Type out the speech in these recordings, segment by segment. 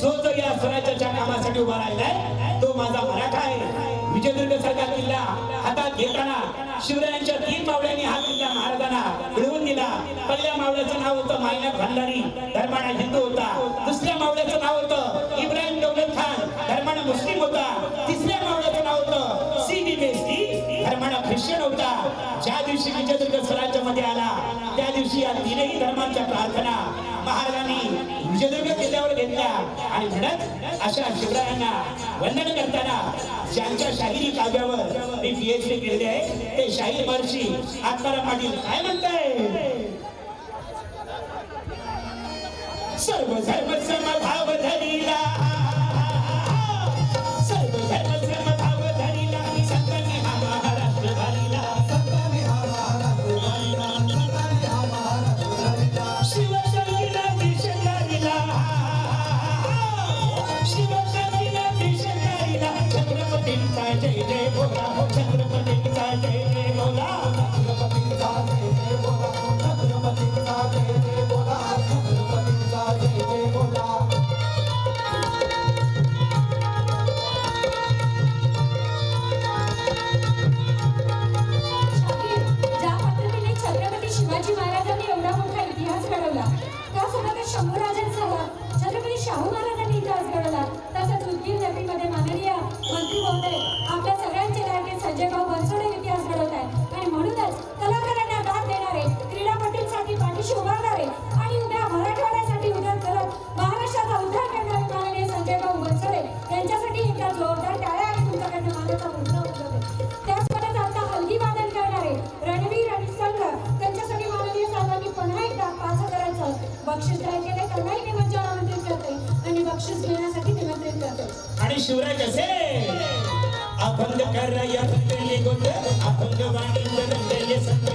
जो जर या स्वराज्याच्या कामासाठी उभा राहिलाय तो माझा मराठा आहे. विजयदुर्ग सारखा किल्ला हातात घेताना शिवरायांच्या तीन मावळ्यांनी हा किल्ला महाराजांना मिळवून दिला. पहिल्या मावळ्याचं नाव होतं मायनाथ भंडारी धर्माना हिंदू होता. दुसऱ्या मावळ्याचं नाव होतं इब्राहिम दौलत खान धर्माना मुस्लिम होता. तिसऱ्या मावळ्याचं नाव होतं सी डी बेस्टी धर्माना ख्रिश्चन होता. ज्या दिवशी विजयदुर्ग स्वराज्यामध्ये आला त्या दिवशी या तीनही धर्मांच्या प्रार्थना महाराजांनी विजयदुर्ग किल्ल्यावर घेतल्या आणि म्हणत अशा शिवरायांना वंदन करताना ज्यांच्या शाहिरी काव्यावर मी पीएचडी केलेली आहे ते शाहीर महर्षी आत्माराम पाटील काय म्हणताय? सर्व सर्व समभाव धरीला शिवाजी महाराजांनी एवढा मोठा इतिहास घडवला. त्यासोबतच झाला छत्रपती शाहू महाराजांनी इतिहास घडवला. तसंच उदगीर नगरीमध्ये माननीय मंत्री महोदय आपल्या बक्षीस जाहीर केले त्यांनाही आमंत्रित करते. आणि बक्षीस घेण्यासाठी निमंत्रित करते. आणि शिवराय कसे अभंग कर रंगले गोट अभंग वाणी संत.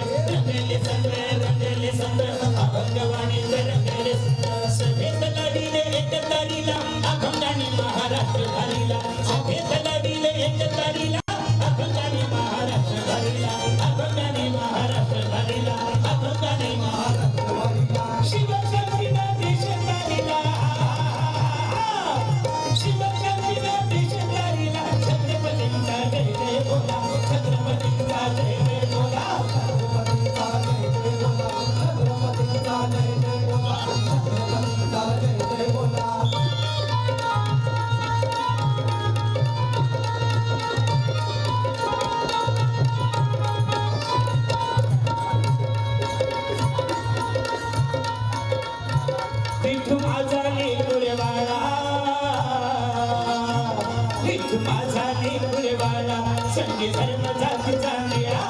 माझा लेकुरवाळा संगी धर्म जातीचा मेळा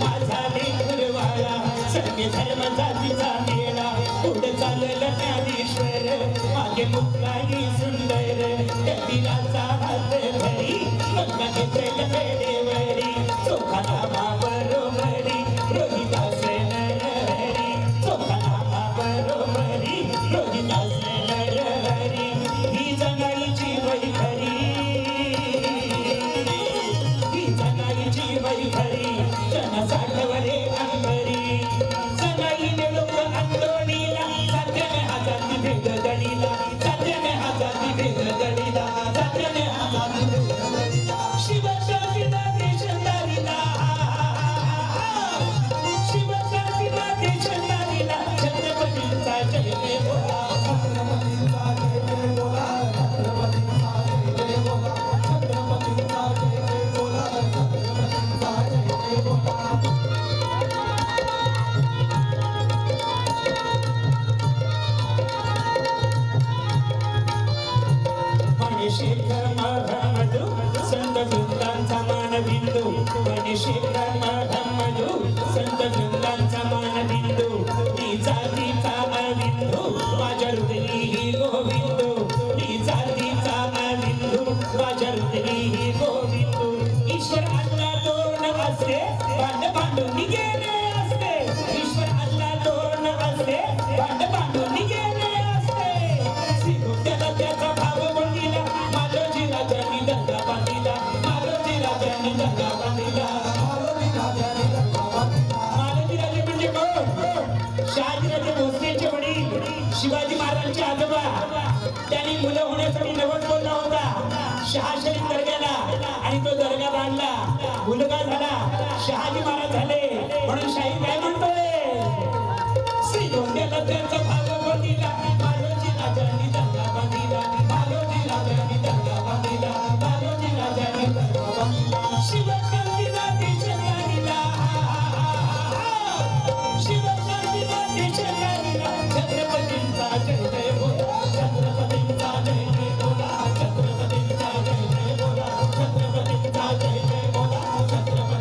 माझा संगी धर्म जातीचा मेळा. पुढे चाललं ज्ञानेश्वर मागे मुक्ताई सुंदर मानबिंदू मणिशेखर धम्मजू संत वृंदांचा मानबिंदू ती जातीचा अविंदू माझ्या हृदयी ही गोविंदू. ती जातीचा अविंदू माझ्या हृदयी ही गोविंदू. ईश्वर अल्ला तोरण असते. भांड भांडून गेले असते. ईश्वर अल्ला तोरण असते. भांड भांडून कोण भोसलेचे वडील शिवाजी महाराजांचे आजोबा त्यांनी मुलं होण्यासाठी नवस बोलला होता. शहाशरीफ दर्ग्याला आणि तो दर्गा बांधला. मुलगा झाला शहाजी महाराज झाले. म्हणून शाही